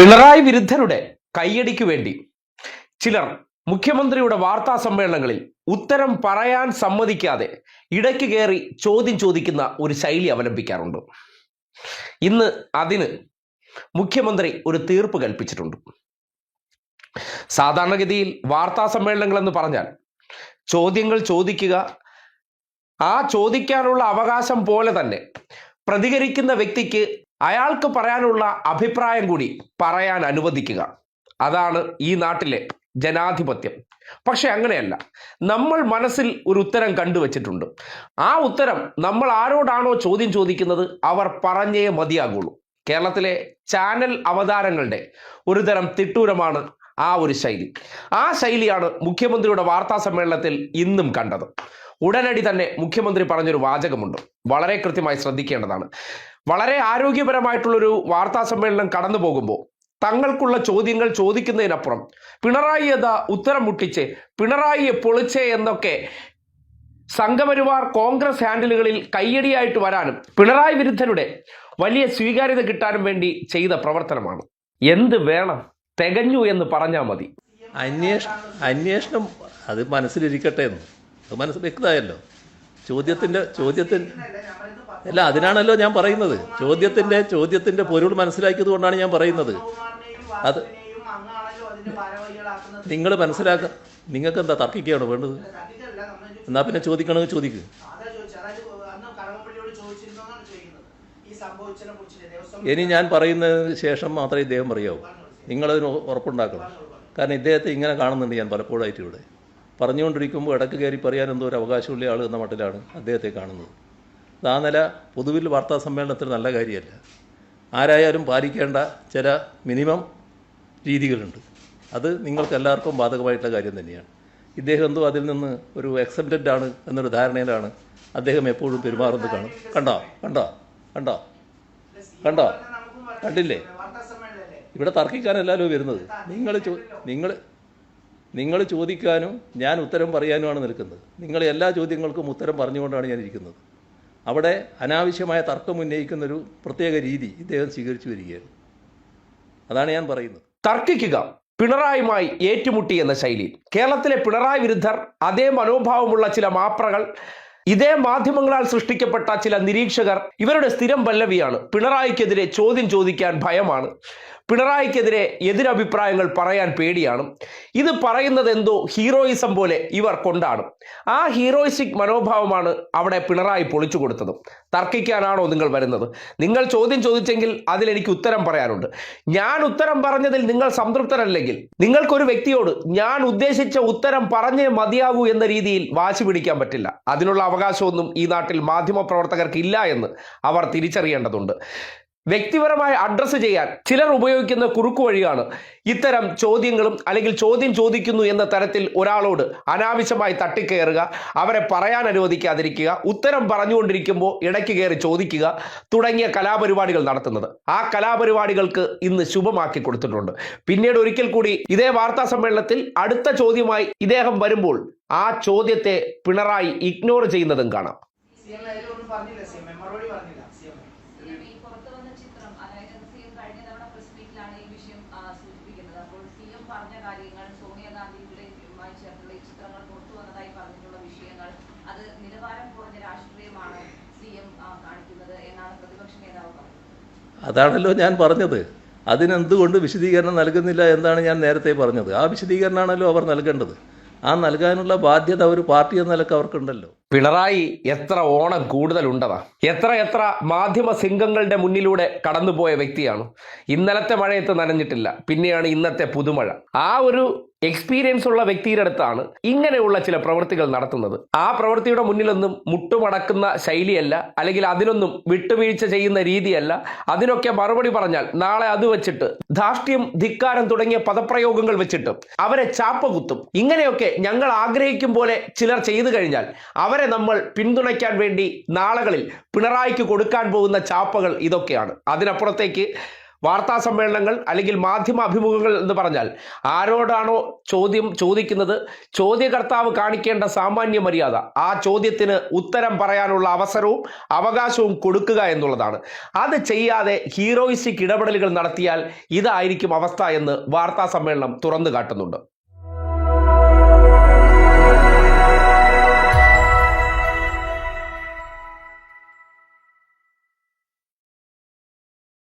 പിണറായി വിരുദ്ധരുടെ കയ്യടിക്ക് വേണ്ടി ചിലർ മുഖ്യമന്ത്രിയുടെ വാർത്താ സമ്മേളനങ്ങളിൽ ഉത്തരം പറയാൻ സമ്മതിക്കാതെ ഇടയ്ക്ക് കയറി ചോദ്യം ചോദിക്കുന്ന ഒരു ശൈലി അവലംബിക്കാറുണ്ട്. ഇന്ന് അതിന് മുഖ്യമന്ത്രി ഒരു തീർപ്പ് കൽപ്പിച്ചിട്ടുണ്ട്. സാധാരണഗതിയിൽ വാർത്താ സമ്മേളനങ്ങൾ എന്ന് പറഞ്ഞാൽ ചോദ്യങ്ങൾ ചോദിക്കുക ആ ചോദിക്കാനുള്ള അവകാശം പോലെ തന്നെ പ്രതികരിക്കുന്ന വ്യക്തിക്ക് അയാൾക്ക് പറയാനുള്ള അഭിപ്രായം കൂടി പറയാൻ അനുവദിക്കുക. അതാണ് ഈ നാട്ടിലെ ജനാധിപത്യം. പക്ഷെ അങ്ങനെയല്ല. നമ്മൾ മനസ്സിൽ ഒരു ഉത്തരം കണ്ടുവച്ചിട്ടുണ്ട് ആ ഉത്തരം നമ്മൾ ആരോടാണോ ചോദ്യം ചോദിക്കുന്നത് അവർ പറഞ്ഞേ മതിയാകുള്ളൂ. കേരളത്തിലെ ചാനൽ അവതാരങ്ങളുടെ ഒരു തരം തിട്ടൂരമാണ് ആ ഒരു ശൈലി. ആ ശൈലിയാണ് മുഖ്യമന്ത്രിയുടെ വാർത്താ സമ്മേളനത്തിൽ ഇന്നും കണ്ടത്. ഉടനടി തന്നെ മുഖ്യമന്ത്രി പറഞ്ഞൊരു വാചകമുണ്ട്. വളരെ കൃത്യമായി ശ്രദ്ധിക്കേണ്ടതാണ്. വളരെ ആരോഗ്യപരമായിട്ടുള്ളൊരു വാർത്താ സമ്മേളനം കടന്നു പോകുമ്പോൾ തങ്ങൾക്കുള്ള ചോദ്യങ്ങൾ ചോദിക്കുന്നതിനപ്പുറം പിണറായി എന്താ ഉത്തരം മുട്ടിച്ച് പിണറായിയെ പൊളിച്ചേ എന്നൊക്കെ സംഘപരിവാർ കോൺഗ്രസ് ഹാൻഡിലുകളിൽ കയ്യടിയായിട്ട് വരാനും പിണറായി വിരുദ്ധരുടെ വലിയ സ്വീകാര്യത കിട്ടാനും വേണ്ടി ചെയ്ത പ്രവർത്തനമാണ്. എന്ത് വേണം? തികഞ്ഞു എന്ന് പറഞ്ഞാൽ മതി. അന്വേഷണം അന്വേഷണം അത് മനസ്സിലിരിക്കട്ടെ എന്ന്. അത് മനസ്സ് വ്യക്തമായല്ലോ ചോദ്യത്തിന്റെ ചോദ്യത്തിന് അല്ല അതിനാണല്ലോ ഞാൻ പറയുന്നത്. ചോദ്യത്തിന്റെ ചോദ്യത്തിന്റെ പൊരുൾ മനസ്സിലാക്കിയത് കൊണ്ടാണ് ഞാൻ പറയുന്നത്. അത് നിങ്ങൾ മനസ്സിലാക്ക നിങ്ങൾക്ക് എന്താ തർക്കിക്കുകയാണോ വേണ്ടത്? എന്നാൽ പിന്നെ ചോദിക്കണമെങ്കിൽ ചോദിക്കുക ഇനി ഞാൻ പറയുന്നതിന് ശേഷം മാത്രമേ ഇദ്ദേഹം പറയാവൂ. നിങ്ങളതിന് ഉറപ്പുണ്ടാക്കണം. കാരണം ഇദ്ദേഹത്തെ ഇങ്ങനെ കാണുന്നുണ്ട് ഞാൻ പലപ്പോഴായിട്ട് ഇവിടെ. പറഞ്ഞുകൊണ്ടിരിക്കുമ്പോൾ ഇടയ്ക്ക് കയറി പറയാൻ എന്തോ ഒരു അവകാശമുള്ള ആൾ എന്ന മട്ടിലാണ് അദ്ദേഹത്തെ കാണുന്നത്. അത് ആ നില പൊതുവിൽ വാർത്താ സമ്മേളനത്തിൽ നല്ല കാര്യമല്ല. ആരായാലും പാലിക്കേണ്ട ചില മിനിമം രീതികളുണ്ട്. അത് നിങ്ങൾക്ക് എല്ലാവർക്കും ബാധകമായിട്ടുള്ള കാര്യം തന്നെയാണ്. ഇദ്ദേഹം എന്തോ അതിൽ നിന്ന് ഒരു എക്സെപ്റ്റഡ് ആണ് എന്നൊരു ധാരണയിലാണ് അദ്ദേഹം എപ്പോഴും പെരുമാറുന്നത് കാണും. കണ്ടോ? കണ്ടോ? കണ്ടോ? കണ്ടോ? കണ്ടില്ലേ? ഇവിടെ തർക്കിക്കാനല്ലല്ലോ വരുന്നത്. നിങ്ങൾ നിങ്ങൾ നിങ്ങൾ ചോദിക്കാനും ഞാൻ ഉത്തരം പറയാനുമാണ് നിൽക്കുന്നത്. നിങ്ങൾ എല്ലാ ചോദ്യങ്ങൾക്കും ഉത്തരം പറഞ്ഞുകൊണ്ടാണ് ഞാൻ ഇരിക്കുന്നത്. അവിടെ അനാവശ്യമായ തർക്കം ഉന്നയിക്കുന്നൊരു പ്രത്യേക രീതി ഇദ്ദേഹം സ്വീകരിച്ചു വരികയാണ്. അതാണ് ഞാൻ പറയുന്നത്. തർക്കിക്കുക പിണറായിയുമായി ഏറ്റുമുട്ടി എന്ന ശൈലി. കേരളത്തിലെ പിണറായി വിരുദ്ധർ അതേ മനോഭാവമുള്ള ചില മാപ്രകൾ ഇതേ മാധ്യമങ്ങളാൽ സൃഷ്ടിക്കപ്പെട്ട ചില നിരീക്ഷകർ ഇവരുടെ സ്ഥിരം പല്ലവിയാണ്. പിണറായിക്കെതിരെ ചോദ്യം ചോദിക്കാൻ ഭയമാണ്. പിണറായിക്കെതിരെ എതിരഭിപ്രായങ്ങൾ പറയാൻ പേടിയാണ്. ഇത് പറയുന്നത് എന്തോ ഹീറോയിസം പോലെ ഇവർ കൊണ്ടാണ്. ആ ഹീറോയിസ്റ്റിക് മനോഭാവമാണ് അവിടെ പിണറായി പൊളിച്ചു കൊടുത്തത്. തർക്കിക്കാനാണോ നിങ്ങൾ വരുന്നത്? നിങ്ങൾ ചോദ്യം ചോദിച്ചെങ്കിൽ അതിലെനിക്ക് ഉത്തരം പറയാനുണ്ട്. ഞാൻ ഉത്തരം പറഞ്ഞതിൽ നിങ്ങൾ സംതൃപ്തരല്ലെങ്കിൽ നിങ്ങൾക്കൊരു വ്യക്തിയോട് ഞാൻ ഉദ്ദേശിച്ച ഉത്തരം പറഞ്ഞേ മതിയാകൂ എന്ന രീതിയിൽ വാശി പിടിക്കാൻ പറ്റില്ല. അതിനുള്ള അവകാശമൊന്നും ഈ നാട്ടിൽ മാധ്യമ പ്രവർത്തകർക്ക് ഇല്ല എന്ന് അവർ തിരിച്ചറിയേണ്ടതുണ്ട്. വ്യക്തിപരമായി അഡ്രസ്സ് ചെയ്യാൻ ചിലർ ഉപയോഗിക്കുന്ന കുറുക്കു വഴിയാണ്. ഇത്തരം ചോദ്യങ്ങളും അല്ലെങ്കിൽ ചോദ്യം ചോദിക്കുന്നു എന്ന തരത്തിൽ ഒരാളോട് അനാവശ്യമായി തട്ടിക്കയറുക അവരെ പറയാൻ അനുവദിക്കാതിരിക്കുക ഉത്തരം പറഞ്ഞുകൊണ്ടിരിക്കുമ്പോൾ ഇടയ്ക്ക് കയറി ചോദിക്കുക തുടങ്ങിയ കലാപരിപാടികൾ നടത്തുന്നത്. ആ കലാപരിപാടികൾക്ക് ഇന്ന് ശുഭമാക്കി കൊടുത്തിട്ടുണ്ട്. പിന്നീട് ഒരിക്കൽ കൂടി ഇതേ വാർത്താ സമ്മേളനത്തിൽ അടുത്ത ചോദ്യമായി ഇദ്ദേഹം വരുമ്പോൾ ആ ചോദ്യത്തെ പിണറായി ഇഗ്നോർ ചെയ്യുന്നതും കാണാം സി എം ഒന്നും പറഞ്ഞില്ല സി എം മറുപടി പറഞ്ഞില്ല സി എം സിഎം ഈ പുറത്തു വന്ന ചിത്രം അതായത് സിഎം കഴിഞ്ഞ തവണ പ്രസ് മീറ്റിലാണ് ഈ വിഷയം ആ, സൂചിപ്പിക്കുന്നത് അപ്പോൾ സിഎം പറഞ്ഞ കാര്യങ്ങൾ സോണിയാഗാന്ധിയുമായി ചേർത്തുള്ള ഈ ചിത്രങ്ങൾ പുറത്തു വന്നതായി പറഞ്ഞിട്ടുള്ള വിഷയങ്ങൾ അത് നിലവാരം കുറഞ്ഞ രാഷ്ട്രീയമാണ് സി എം കാണിക്കുന്നത് എന്നാണ് പ്രതിപക്ഷ നേതാവ് പറഞ്ഞത് അതാണല്ലോ ഞാൻ പറഞ്ഞത്. അതിനെന്തുകൊണ്ട് വിശദീകരണം നൽകുന്നില്ല എന്നാണ് ഞാൻ നേരത്തെ പറഞ്ഞത്. ആ വിശദീകരണമാണല്ലോ അവർ നൽകേണ്ടത്. ആ നൽകാനുള്ള ബാധ്യത ഒരു പാർട്ടി എന്ന നിലയ്ക്ക് അവർക്കുണ്ടല്ലോ. പിണറായി എത്ര ഓണം കൂടുതലുണ്ടതാ? എത്ര എത്ര മാധ്യമ സിംഗങ്ങളുടെ മുന്നിലൂടെ കടന്നുപോയ വ്യക്തിയാണ്? ഇന്നലത്തെ മഴയത്ത് നനഞ്ഞിട്ടില്ല പിന്നെയാണ് ഇന്നത്തെ പുതുമഴ. ആ ഒരു എക്സ്പീരിയൻസ് ഉള്ള വ്യക്തിയുടെ അടുത്താണ് ഇങ്ങനെയുള്ള ചില പ്രവൃത്തികൾ നടത്തുന്നത്. ആ പ്രവൃത്തിയുടെ മുന്നിലൊന്നും മുട്ടുമടക്കുന്ന ശൈലിയല്ല അല്ലെങ്കിൽ അതിനൊന്നും വിട്ടുവീഴ്ച ചെയ്യുന്ന രീതിയല്ല. അതിനൊക്കെ മറുപടി പറഞ്ഞാൽ നാളെ അത് വെച്ചിട്ട് ധാർഷ്ട്യം ധിക്കാരം തുടങ്ങിയ പദപ്രയോഗങ്ങൾ വെച്ചിട്ട് അവരെ ചാപ്പ കുത്തും ഇങ്ങനെയൊക്കെ ഞങ്ങൾ ആഗ്രഹിക്കും പോലെ ചിലർ ചെയ്തു കഴിഞ്ഞാൽ അവരെ നമ്മൾ പിന്തുണയ്ക്കാൻ വേണ്ടി നാളുകളിൽ പിണറായിക്ക് കൊടുക്കാൻ പോകുന്ന ചാപ്പകൾ ഇതൊക്കെയാണ്. അതിനപ്പുറത്തേക്ക് വാർത്താ സമ്മേളനങ്ങൾ അല്ലെങ്കിൽ മാധ്യമ അഭിമുഖങ്ങൾ എന്ന് പറഞ്ഞാൽ ആരോടാണോ ചോദ്യം ചോദിക്കുന്നത്? ചോദ്യകർത്താവ് കാണിക്കേണ്ട സാമാന്യ മര്യാദ. ആ ചോദ്യത്തിന് ഉത്തരം പറയാനുള്ള അവസരവും അവകാശവും കൊടുക്കുക എന്നുള്ളതാണ്. അത് ചെയ്യാതെ ഹീറോയിസ്റ്റിക് ഇടപെടലുകൾ നടത്തിയാൽ ഇതായിരിക്കും അവസ്ഥ എന്ന് വാർത്താ സമ്മേളനം തുറന്നു കാട്ടുന്നുണ്ട്.